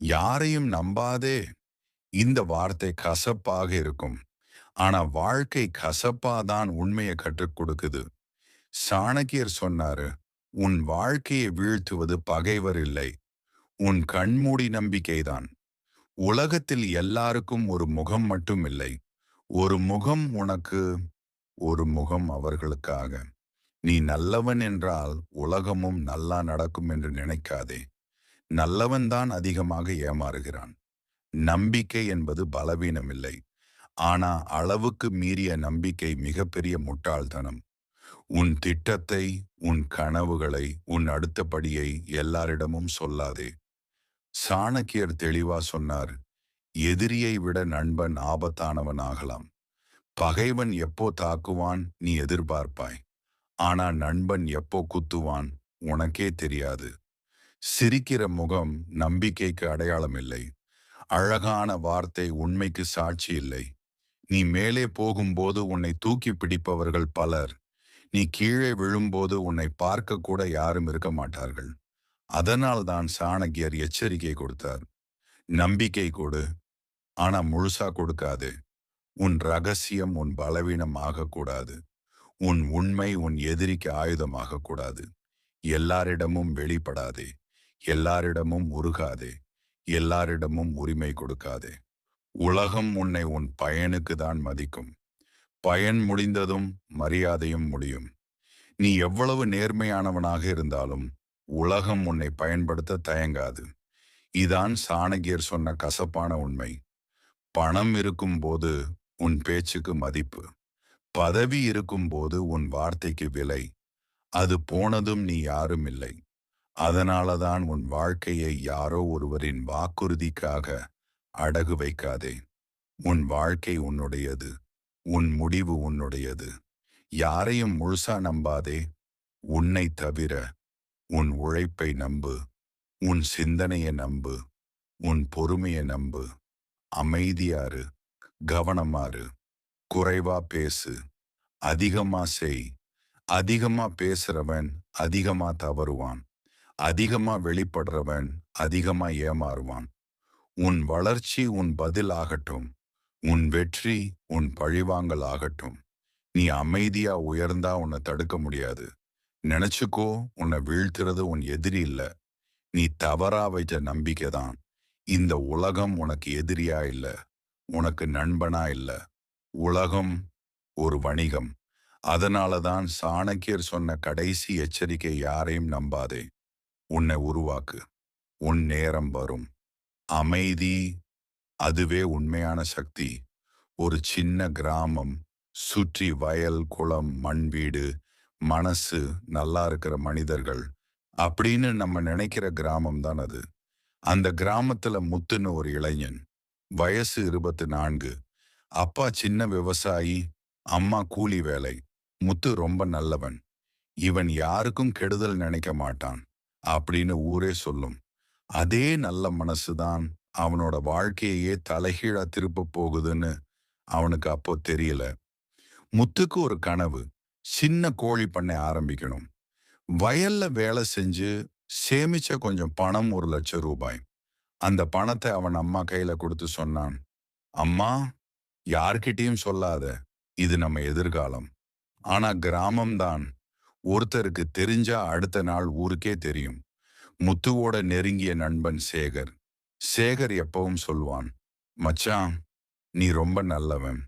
யாரையும் நம்பாதே. இந்த வார்த்தை கசப்பாக இருக்கும். ஆனா வாழ்க்கை கசப்பாதான் உண்மையை கற்றுக் கொடுக்குது. சாணக்கியர் சொன்னாரு உன் வாழ்க்கையை வீழ்த்துவது பகைவர் இல்லை. உன் கண்மூடி நம்பிக்கைதான். உலகத்தில் எல்லாருக்கும் ஒரு முகம் மட்டும் இல்லை. ஒரு முகம் உனக்கு ஒரு முகம் அவர்களுக்காக. நீ நல்லவன் என்றால் உலகமும் நல்லா நடக்கும் என்று நினைக்காதே. நல்லவன்தான் அதிகமாக ஏமாறுகிறான். நம்பிக்கை என்பது பலவீனமில்லை. ஆனா அளவுக்கு மீறிய நம்பிக்கை மிகப்பெரிய முட்டாள்தனம். உன் திட்டத்தை உன் கனவுகளை உன் அடுத்தபடியை எல்லாரிடமும் சொல்லாதே. சாணக்கியர் தெளிவா சொன்னார் எதிரியை விட நண்பன் ஆபத்தானவன் ஆகலாம். பகைவன் எப்போ தாக்குவான் நீ எதிர்பார்ப்பாய். ஆனா நண்பன் எப்போ குத்துவான் உனக்கே தெரியாது. சிரிக்கிற முகம் நம்பிக்கைக்கு அடையாளம் இல்லை. அழகான வார்த்தை உண்மைக்கு சாட்சி இல்லை. நீ மேலே போகும்போது உன்னை தூக்கி பிடிப்பவர்கள் பலர். நீ கீழே விழும்போது உன்னை பார்க்க கூட யாரும் இருக்க மாட்டார்கள். அதனால் தான் சாணக்கியர் எச்சரிக்கை கொடுத்தார். நம்பிக்கை கொடு. ஆனா முழுசா கொடுக்காது. உன் ரகசியம் உன் பலவீனம் ஆகக்கூடாது உன் உண்மை உன் எதிரிக்கு ஆயுதமாக கூடாது. எல்லாரிடமும் வெளிப்படாதே. எல்லாரிடமும் உருகாதே எல்லாரிடமும் உரிமை கொடுக்காதே. உலகம் உன்னை உன் பயனுக்கு தான் மதிக்கும். பயன் முடிந்ததும் மரியாதையும் முடியும். நீ எவ்வளவு நேர்மையானவனாக இருந்தாலும் உலகம் உன்னை பயன்படுத்த தயங்காது. இதான் சாணகியர் சொன்ன கசப்பான உண்மை. பணம் இருக்கும்போது உன் பேச்சுக்கு மதிப்பு. பதவி இருக்கும்போது உன் வார்த்தைக்கு விலை. அது போனதும் நீ யாரும் இல்லை. அதனாலதான் உன் வாழ்க்கையை யாரோ ஒருவரின் வாக்குறுதிக்காக அடகு வைக்காதே. உன் வாழ்க்கை உன்னுடையது. உன் முடிவு உன்னுடையது. யாரையும் முழுசா நம்பாதே. உன்னை தவிர உன் உழைப்பை நம்பு. உன் சிந்தனையை நம்பு. உன் பொறுமையை நம்பு. அமைதியாரு கவனமாரு குறைவா பேசு. அதிகமா செய். அதிகமா பேசுறவன் அதிகமா தவறுவான். அதிகமா வெளிப்படுறவன் அதிகமா ஏமாறுவான். உன் வளர்ச்சி உன் பதில் ஆகட்டும். உன் வெற்றி உன் பழிவாங்கல் ஆகட்டும். நீ அமைதியா உயர்ந்தா உன்னை தடுக்க முடியாது. நினைச்சுக்கோ உன்னை வீழ்த்துறது உன் எதிரி இல்ல. நீ தவறா வைச்ச நம்பிக்கை தான். இந்த உலகம் உனக்கு எதிரியா இல்ல. உனக்கு நண்பனா இல்ல. உலகம் ஒரு வணிகம். அதனாலதான் சாணக்கியர் சொன்ன கடைசி எச்சரிக்கை யாரையும் நம்பாதே. உன்னை உருவாக்கு. உன் நேரம் வரும். அமைதி அதுவே உண்மையான சக்தி. ஒரு சின்ன கிராமம் சுற்றி வயல் குளம் மண் வீடு மனசு நல்லா இருக்கிற மனிதர்கள் அப்படின்னு நம்ம நினைக்கிற கிராமம் தான் அது. அந்த கிராமத்துல முத்துன்னு ஒரு இளைஞன் வயசு இருபத்தி நான்கு அப்பா சின்ன விவசாயி அம்மா கூலி வேலை. முத்து ரொம்ப நல்லவன். இவன் யாருக்கும் கெடுதல் நினைக்க மாட்டான். அப்படின்னு ஊரே சொல்லும். அதே நல்ல மனசு தான் அவனோட வாழ்க்கையே தலைகீழா திருப்ப போகுதுன்னு அவனுக்கு அப்போ தெரியல. முத்துக்கு ஒரு கனவு. சின்ன கோழி பண்ணை ஆரம்பிக்கணும். வயல்ல வேலை செஞ்சு சேமிச்ச கொஞ்சம் பணம் ஒரு லட்சம் ரூபாய். அந்த பணத்தை அவன் அம்மா கையில கொடுத்து சொன்னான். அம்மா யார்கிட்டயும் சொல்லாத. இது நம்ம எதிர்காலம். ஆனா கிராமம்தான் ஒருத்தருக்கு தெரிஞ்சா அடுத்த நாள் ஊருக்கே தெரியும். முத்துவோட நெருங்கிய நண்பன் சேகர். சேகர் எப்பவும் சொல்வான் மச்சான் நீ ரொம்ப நல்லவன்.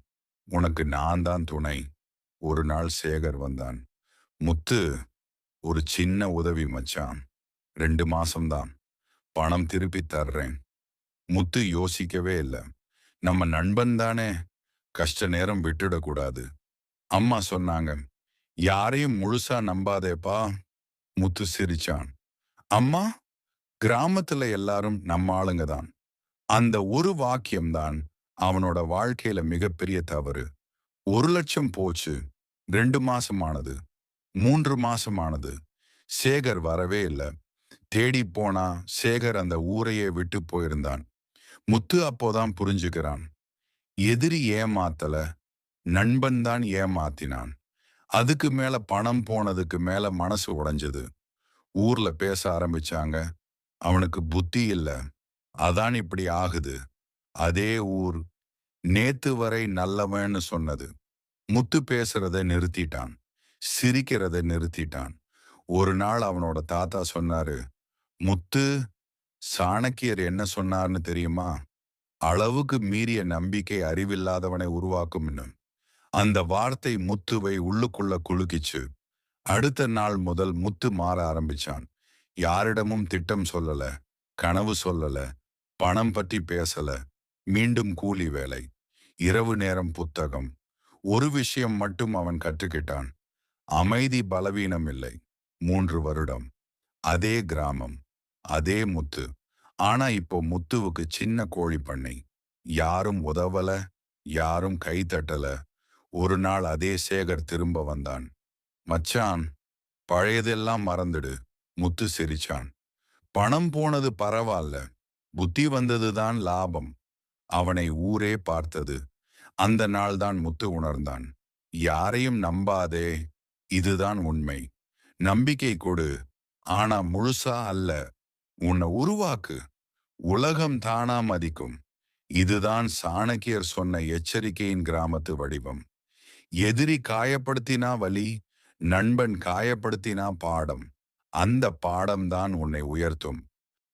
உனக்கு நான் தான் துணை. ஒரு நாள் சேகர் வந்தான் முத்து ஒரு சின்ன உதவி மச்சான். ரெண்டு மாசம்தான். பணம் திருப்பி தர்றேன். முத்து யோசிக்கவே இல்லை நம்ம நண்பன் தானே. கஷ்ட நேரம் விட்டுடக்கூடாது அம்மா சொன்னாங்க யாரையும் முழுசா நம்பாதேப்பா முத்து சிரிச்சான். அம்மா கிராமத்துல எல்லாரும் நம்ம ஆளுங்க தான். அந்த ஒரு வாக்கியம்தான் அவனோட வாழ்க்கையில மிகப்பெரிய தவறு. ஒரு லட்சம் போச்சு ரெண்டு மாசமானது மூன்று மாசமானது. சேகர் வரவே இல்லை. தேடி போனா சேகர் அந்த ஊரையே விட்டு போயிருந்தான். முத்து அப்போதான் புரிஞ்சுக்கிறான். எதிரி ஏமாத்தல நண்பன் தான் ஏமாத்தினான். அதுக்கு மேல பணம் போனதுக்கு மேல மனசு உடைஞ்சது. ஊர்ல பேச ஆரம்பிச்சாங்க. அவனுக்கு புத்தி இல்ல. அதான் இப்படி ஆகுது. அதே ஊர். நேத்து வரை நல்லவன்னு சொன்னது. முத்து பேசுறத நிறுத்திட்டான். சிரிக்கிறத நிறுத்திட்டான். ஒரு நாள் அவனோட தாத்தா சொன்னாரு முத்து சாணக்கியர் என்ன சொன்னார்னு தெரியுமா? அளவுக்கு மீறிய நம்பிக்கை அறிவில்லாதவனை உருவாக்கும் இன்னும் அந்த வார்த்தை முத்துவை உள்ளுக்குள்ள குலுக்கிச்சு. அடுத்த நாள் முதல் முத்து மாற ஆரம்பிச்சான். யாரிடமும் திட்டம் சொல்லல கனவு சொல்லல பணம் பற்றி பேசல. மீண்டும் கூலி வேலை இரவு நேரம் புத்தகம். ஒரு விஷயம் மட்டும் அவன் கற்றுக்கிட்டான். அமைதி பலவீனம் இல்லை. மூன்று வருடம். அதே கிராமம் அதே முத்து. ஆனா இப்போ முத்துவுக்கு சின்ன கோழி பண்ணை. யாரும் உதவல யாரும் கை தட்டல. ஒரு நாள் அதே சேகர் திரும்ப வந்தான். மச்சான் பழையதெல்லாம் மறந்துடு முத்து சிரிச்சான். பணம் போனது பரவாயில்ல புத்தி வந்ததுதான் லாபம் அவனை ஊரே பார்த்தது. அந்த நாள்தான் முத்து உணர்ந்தான். யாரையும் நம்பாதே இதுதான் உண்மை. நம்பிக்கை கொடு ஆனா முழுசா அல்ல. உன்னை உருவாக்கு. உலகம் தானா மதிக்கும். இதுதான் சாணக்கியர் சொன்ன எச்சரிக்கையின் கிராமத்து வடிவம். எதிரி காயப்படுத்தினா வலி நண்பன் காயப்படுத்தினா பாடம். அந்த பாடம்தான் உன்னை உயர்த்தும்.